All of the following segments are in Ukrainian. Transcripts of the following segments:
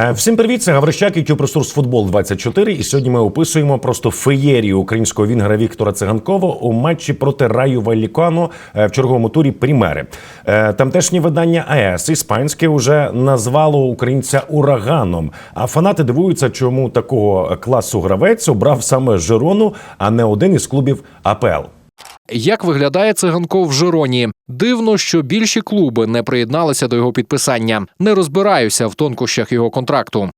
Е, Всім привіт, це Гаврищак, YouTube ресурс Футбол 24 І сьогодні ми описуємо просто феєрію українського вінгера Віктора Циганкова у матчі проти Раю Валікану е, в черговому турі Прімери. Е, Тамтешнє видання АЕС іспанське вже назвало українця ураганом. А фанати дивуються, чому такого класу гравець обрав саме Жирону, а не один із клубів АПЛ. Як виглядає циганков в Жироні? Дивно, що більші клуби не приєдналися до його підписання. Не розбираюся в тонкощах його контракту.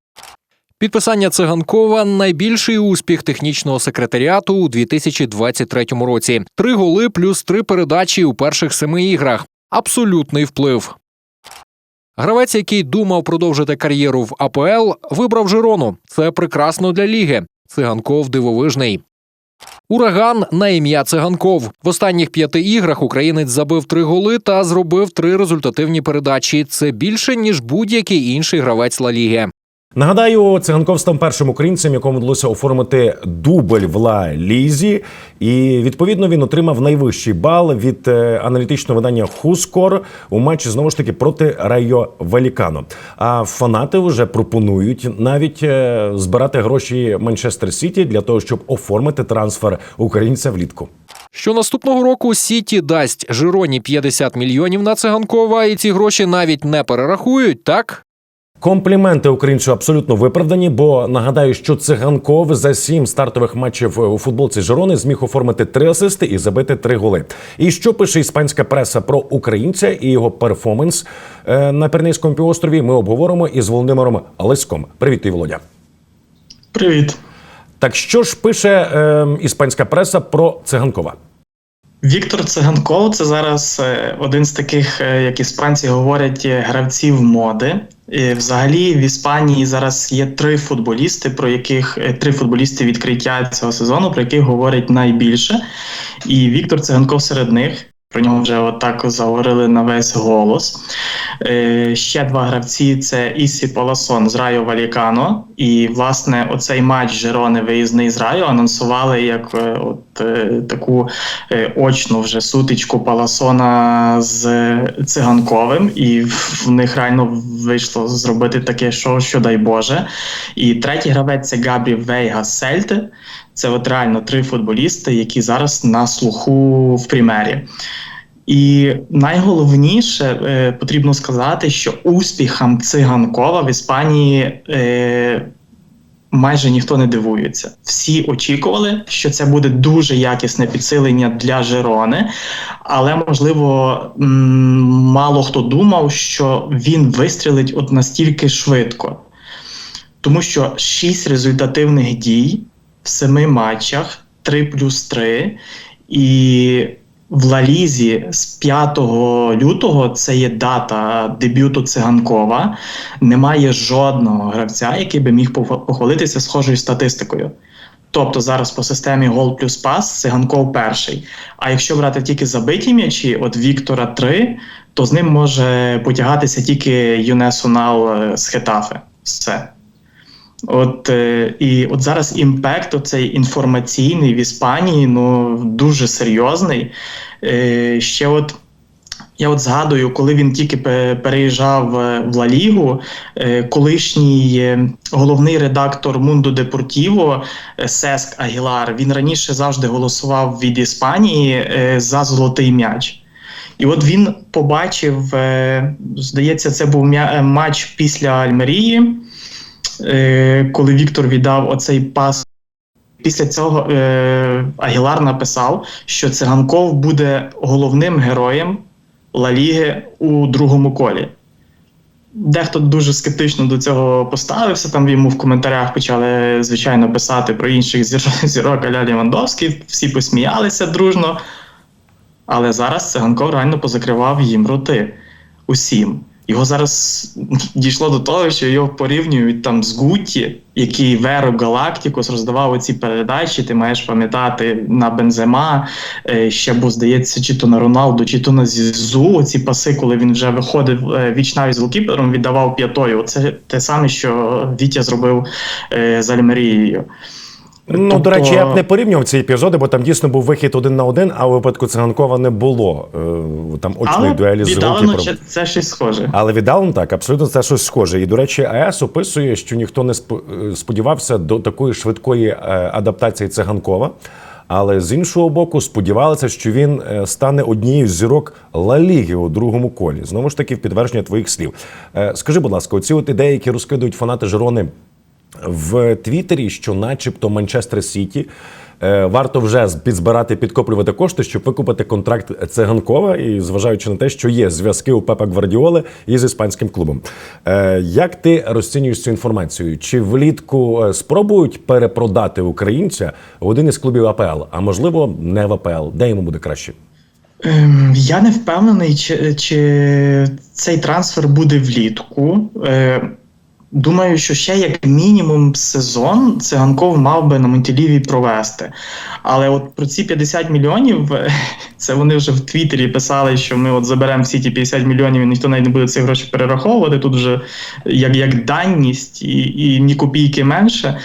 Підписання циганкова найбільший успіх технічного секретаріату у 2023 році. Три голи плюс три передачі у перших семи іграх. Абсолютний вплив. Гравець, який думав продовжити кар'єру в АПЛ, вибрав Жирону. Це прекрасно для ліги. Циганков дивовижний. Ураган на ім'я Циганков. В останніх п'яти іграх українець забив три голи та зробив три результативні передачі. Це більше ніж будь-який інший гравець Ла Ліги. Нагадаю, циганков став першим українцем, якому вдалося оформити дубль в Ла Лізі, і відповідно він отримав найвищий бал від е, аналітичного видання Хускор у матчі знову ж таки проти Райо Валікано. А фанати вже пропонують навіть е, збирати гроші Манчестер Сіті для того, щоб оформити трансфер українця влітку. Що наступного року Сіті дасть Жироні 50 мільйонів на циганкова, і ці гроші навіть не перерахують, так? Компліменти українцю абсолютно виправдані, бо нагадаю, що циганков за сім стартових матчів у футболці Жирони зміг оформити три асисти і забити три голи. І що пише іспанська преса про українця і його перформанс е, на Пірнейському півострові? Ми обговоримо із Володимиром Леськом. Привіт, ти, Володя. Привіт. Так що ж пише е, іспанська преса про циганкова? Віктор Циганков це зараз е, один з таких, е, як іспанці говорять, гравців моди. І взагалі в Іспанії зараз є три футболісти, про яких е, три футболісти відкриття цього сезону, про яких говорять найбільше. І Віктор Циганков серед них. Про нього вже отак заговорили на весь голос. Е, ще два гравці це Ісі Поласон з Райо Валікано. І, власне, оцей матч Жерони виїзний з Райо анонсували як е, от, е, таку е, очну вже сутичку Паласона з циганковим. І в в них реально вийшло зробити таке шоу, що дай Боже. І третій гравець це Габрі Вейга з Сельти. Це от реально три футболісти, які зараз на слуху в примері. І найголовніше е, потрібно сказати, що успіхам циганкова в Іспанії е, майже ніхто не дивується. Всі очікували, що це буде дуже якісне підсилення для Жерони, але можливо мало хто думав, що він вистрілить от настільки швидко. Тому що шість результативних дій в семи матчах 3 плюс 3, і в Лалізі з 5 лютого це є дата дебюту циганкова. Немає жодного гравця, який би міг похвалитися схожою статистикою. Тобто зараз по системі гол плюс пас циганков перший. А якщо брати тільки забиті м'ячі, от Віктора 3, то з ним може потягатися тільки Юнесу Нал е, з Хетафе. Все. От е, і от зараз імпект, оцей інформаційний в Іспанії, ну дуже серйозний. Е, ще от я от згадую, коли він тільки переїжджав е, в Ла Лігу, е, колишній головний редактор Мунду Депортіво Сеск Агілар, він раніше завжди голосував від Іспанії за золотий м'яч. І от він побачив, здається, це був матч після Альмерії, коли Віктор віддав оцей пас. Після цього е, Агілар написав, що Циганков буде головним героєм Ла Ліги у другому колі. Дехто дуже скептично до цього поставився. Там йому в коментарях почали, звичайно, писати про інших зірок Аля Лівандовський. Всі посміялися дружно. Але зараз Циганков реально позакривав їм роти усім. Його зараз дійшло до того, що його порівнюють там з Гутті, який Веро Галактикус роздавав оці передачі. Ти маєш пам'ятати на Бензема, е, ще був, здається, чи то на Роналду, чи то на Зізу. Оці паси, коли він вже виходив е, віч з голкіпером, віддавав п'ятою. Це те саме, що Вітя зробив е, з Альмерією. Ну, до речі, я б не порівнював ці епізоди, бо там дійсно був вихід один на один, а у випадку циганкова не було. Е, Там очної Але дуелі з віддалено руки. це, це щось схоже. Але віддалено так, абсолютно це щось схоже. І до речі, АЕС описує, що ніхто не е, сподівався до такої швидкої е, адаптації циганкова. Але з іншого боку, сподівалися, що він стане однією з зірок Ла Ліги у другому колі. Знову ж таки, в підтвердження твоїх слів. Скажи, будь ласка, оці от ідеї, які розкидують фанати Жирони в Твіттері, що, начебто, Манчестер Сіті. е, Варто вже підзбирати, підкоплювати кошти, щоб викупити контракт циганкова, і зважаючи на те, що є зв'язки у Пепа Гвардіоли із іспанським клубом. Е, Як ти розцінюєш цю інформацію? Чи влітку е, спробують перепродати українця в один із клубів АПЛ, а можливо, не в АПЛ, де йому буде краще? Ем, Я не впевнений, чи, чи цей трансфер буде влітку. Думаю, що ще як мінімум сезон циганков мав би на Монтіліві провести. Але от про ці 50 мільйонів, це вони вже в Твіттері писали, що ми от заберемо всі ті 50 мільйонів, і ніхто навіть не буде ці гроші перераховувати. Тут вже як, як даність і, і ні копійки менше.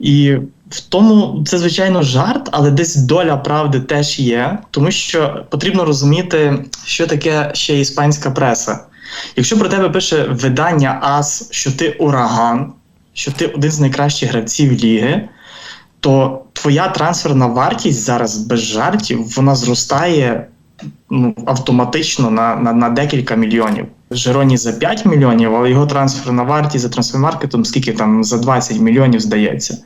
І в тому це звичайно жарт, але десь доля правди теж є, тому що потрібно розуміти, що таке ще іспанська преса. Якщо про тебе пише видання АС, що ти ураган, що ти один з найкращих гравців ліги, то твоя трансферна вартість зараз без жартів вона зростає ну, автоматично на, на, на декілька мільйонів. Жироні за 5 мільйонів, але його трансферна вартість за трансфермаркетом скільки там за 20 мільйонів здається.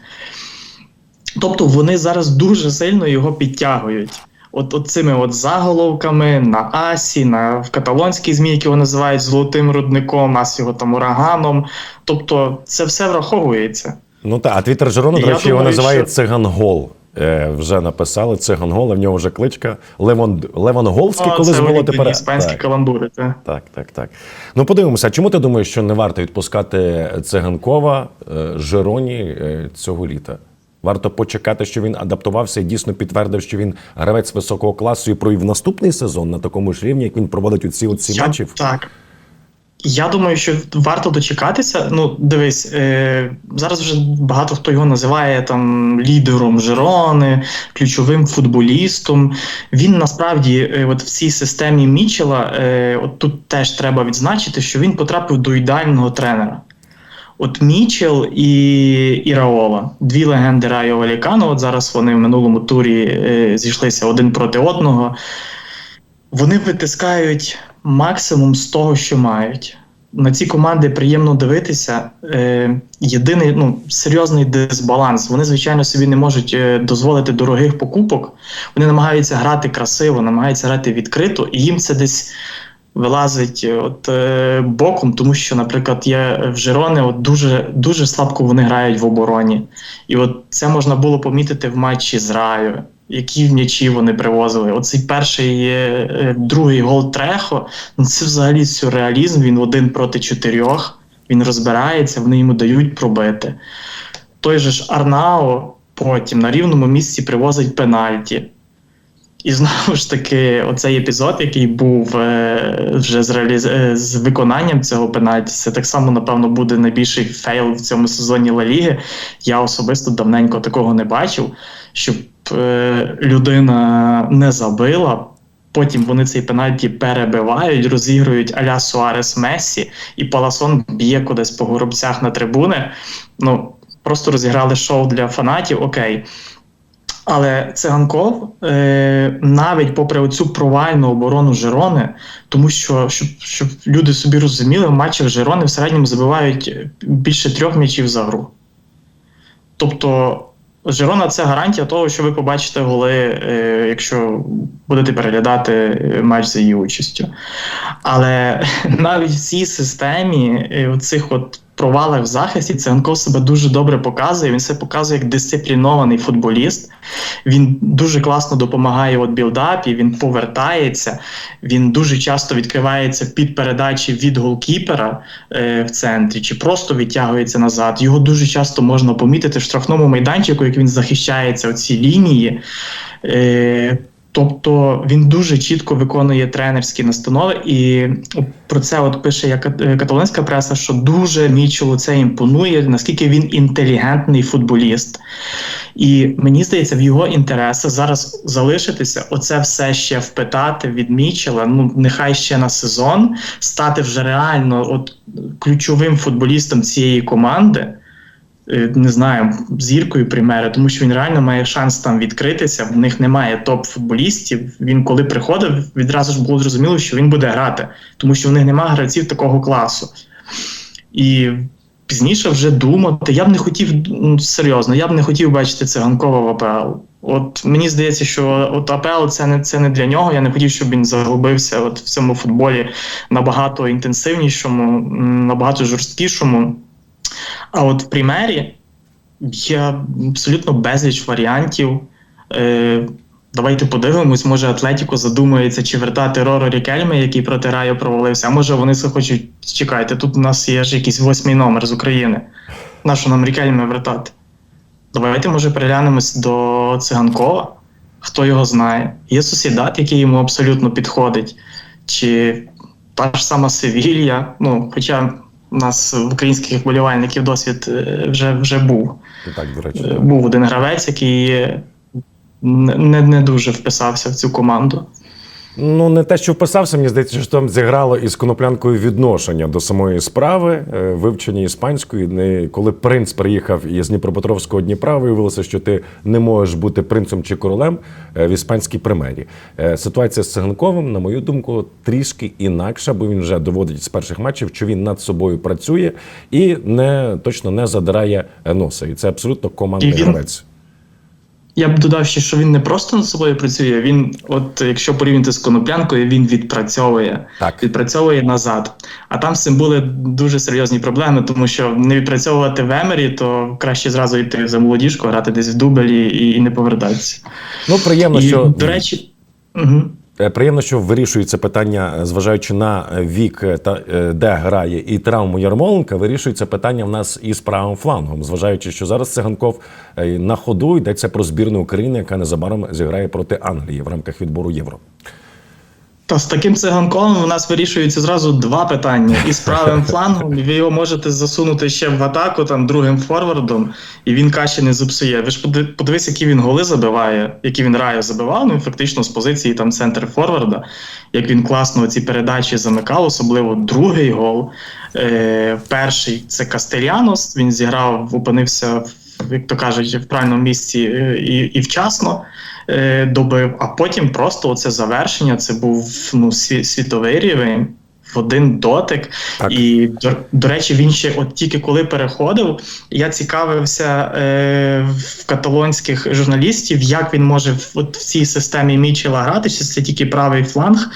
Тобто вони зараз дуже сильно його підтягують. От, от цими от заголовками на Асі, на в каталонській ЗМІ, які його називають золотим рудником, Ас його там ураганом. Тобто це все враховується. Ну так, а Твіттер Жирона, до речі, його називає що- цигангол. Е, вже написали цигангол, а в нього вже кличка Левон Леванголський, О, коли улюблені тепер. іспанські Так. каламбури. Та. Так, так, так. Ну подивимося, чому ти думаєш, що не варто відпускати циганкова е, Жироні е, цього літа? Варто почекати, що він адаптувався і дійсно підтвердив, що він гравець високого класу і провів наступний сезон на такому ж рівні, як він проводить у ці оці матчів. Так. Я думаю, що варто дочекатися. Ну, дивись, е, зараз вже багато хто його називає там лідером Жирони, ключовим футболістом. Він насправді, е, от в цій системі Мічела, е, от тут теж треба відзначити, що він потрапив до ідеального тренера. От Мічел і, і дві легенди Райо Валікано. От зараз вони в минулому турі е, зійшлися один проти одного. Вони витискають максимум з того, що мають. На ці команди приємно дивитися. Е, єдиний ну, серйозний дисбаланс. Вони, звичайно, собі не можуть е, дозволити дорогих покупок. Вони намагаються грати красиво, намагаються грати відкрито, і їм це десь вилазить е, от, е, боком, тому що, наприклад, є в Жирони от дуже, дуже слабко вони грають в обороні. І от це можна було помітити в матчі з Раю. Які м'ячі вони привозили. Оцей перший, е, другий гол Трехо, ну це взагалі сюрреалізм. Він один проти чотирьох. Він розбирається, вони йому дають пробити. Той же ж Арнао потім на рівному місці привозить пенальті. І знову ж таки, оцей епізод, який був е, вже з, реаліз... е, з виконанням цього пенальті, це так само, напевно, буде найбільший фейл в цьому сезоні Ла Ліги. Я особисто давненько такого не бачив, щоб е, людина не забила. Потім вони цей пенальті перебивають, розігрують аля Суарес Мессі, і Паласон б'є кудись по горобцях на трибуни. Ну, просто розіграли шоу для фанатів, окей. Але циганков е, навіть попри оцю провальну оборону Жирони, тому що щоб, щоб люди собі розуміли, в матчах Жирони в середньому забивають більше трьох м'ячів за гру. Тобто Жирона це гарантія того, що ви побачите голи, е, якщо будете переглядати е, матч за її участю. Але навіть в цій системі е, оцих от провалах в захисті Циганков себе дуже добре показує. Він себе показує як дисциплінований футболіст. Він дуже класно допомагає от білдапі, він повертається, він дуже часто відкривається під передачі від голкіпера е, в центрі, чи просто відтягується назад. Його дуже часто можна помітити в штрафному майданчику, як він захищається оці лінії. Е, Тобто він дуже чітко виконує тренерські настанови, і про це от пише як е, каталонська преса, що дуже Мічелу це імпонує, наскільки він інтелігентний футболіст. І мені здається, в його інтересах зараз залишитися, оце все ще впитати від Мічела. Ну нехай ще на сезон стати вже реально от ключовим футболістом цієї команди. Е, Не знаю, зіркою примери, тому що він реально має шанс там відкритися. В них немає топ-футболістів. Він коли приходив, відразу ж було зрозуміло, що він буде грати, тому що в них немає гравців такого класу. І пізніше вже думати. Я б не хотів ну, серйозно, я б не хотів бачити циганкова в АПЛ. От мені здається, що от АПЛ це не це не для нього. Я не хотів, щоб він заглибився от в цьому футболі набагато інтенсивнішому, набагато жорсткішому. А от в примері є абсолютно безліч варіантів. Е, давайте подивимось, може Атлетіко задумається, чи вертати Роро Рікельме, який проти Раю провалився. А може вони захочуть чекайте, тут у нас є ж якийсь восьмий номер з України. Нащо нам Рікельме вертати? Давайте, може, переглянемось до циганкова. Хто його знає? Є сусідат, який йому абсолютно підходить, чи та ж сама Севілья. Ну, хоча у нас в українських болівальників досвід е, вже, вже був. Так, до речі. Е, Був один гравець, який не, не дуже вписався в цю команду. Ну, не те, що вписався, мені здається, що там зіграло із коноплянкою відношення до самої справи, е, вивчення іспанської. Коли принц приїхав із Дніпропетровського Дніпра, виявилося, що ти не можеш бути принцем чи королем е, в іспанській премері. Е, Ситуація з Циганковим, на мою думку, трішки інакша, бо він вже доводить з перших матчів, що він над собою працює і не точно не задирає носа. І це абсолютно командний гравець. Я б додав ще, що він не просто над собою працює. Він, от якщо порівняти з коноплянкою, він відпрацьовує, Так. відпрацьовує назад. А там з цим були дуже серйозні проблеми, тому що не відпрацьовувати в Емері, то краще зразу йти за молодіжку, грати десь в дубелі і, і не повертатися. Ну, приємно, і, що до речі, угу. Е, Приємно, що вирішується питання, е, зважаючи на е, вік та де грає і травму Ярмоленка, вирішується питання в нас із правим флангом, зважаючи, що зараз Циганков на ходу йдеться про збірну України, яка незабаром зіграє проти Англії в рамках відбору євро. Та з таким циганком у нас вирішується зразу два питання. І з правим флангом ви його можете засунути ще в атаку там другим форвардом, і він каші не зіпсує. Ви ж поди- подивись, які він голи забиває, які він раю забивав. Ну фактично з позиції там центр форварда, як він класно ці передачі замикав, особливо другий гол. Е, перший це Кастелянос. Він зіграв, опинився в, як то кажуть, в правильному місці е, і, і вчасно е, добив, а потім просто оце завершення. Це був ну, сві- світовий рівень. В один дотик, Так. і до, до речі, він ще от тільки коли переходив, я цікавився е, в каталонських журналістів, як він може в, от, в цій системі Мічела грати, чи це тільки правий фланг.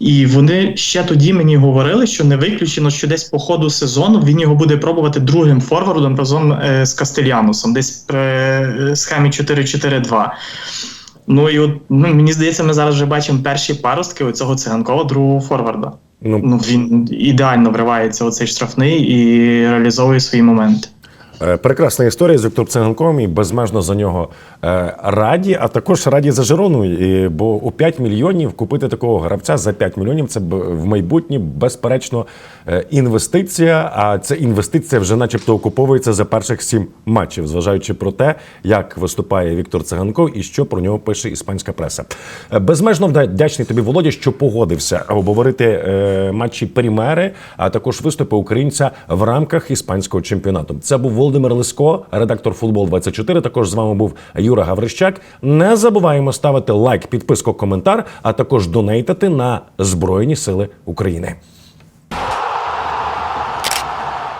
І вони ще тоді мені говорили, що не виключено, що десь по ходу сезону він його буде пробувати другим форвардом разом е, з Кастельянусом, десь при е, схемі 4-4-2. Ну і от ну, мені здається, ми зараз вже бачимо перші паростки цього циганкова другого форварда. Ну, Ну він ідеально вривається у цей штрафний і реалізовує свої моменти. Е, Прекрасна історія з Віктором Циганковим і безмежно за нього е, раді, а також раді за Жирону. Бо у 5 мільйонів купити такого гравця за 5 мільйонів це в майбутнє, безперечно, е, інвестиція. А ця інвестиція вже, начебто, окуповується за перших сім матчів, зважаючи про те, як виступає Віктор Циганков і що про нього пише іспанська преса. Безмежно вдячний тобі, Володя, що погодився обговорити матчі Прімери, а також виступи українця в рамках іспанського чемпіонату. Це був Володимир Лиско, редактор футбол 24 Також з вами був Юра Гаврищак. Не забуваємо ставити лайк, підписку, коментар, а також донейтати на Збройні Сили України.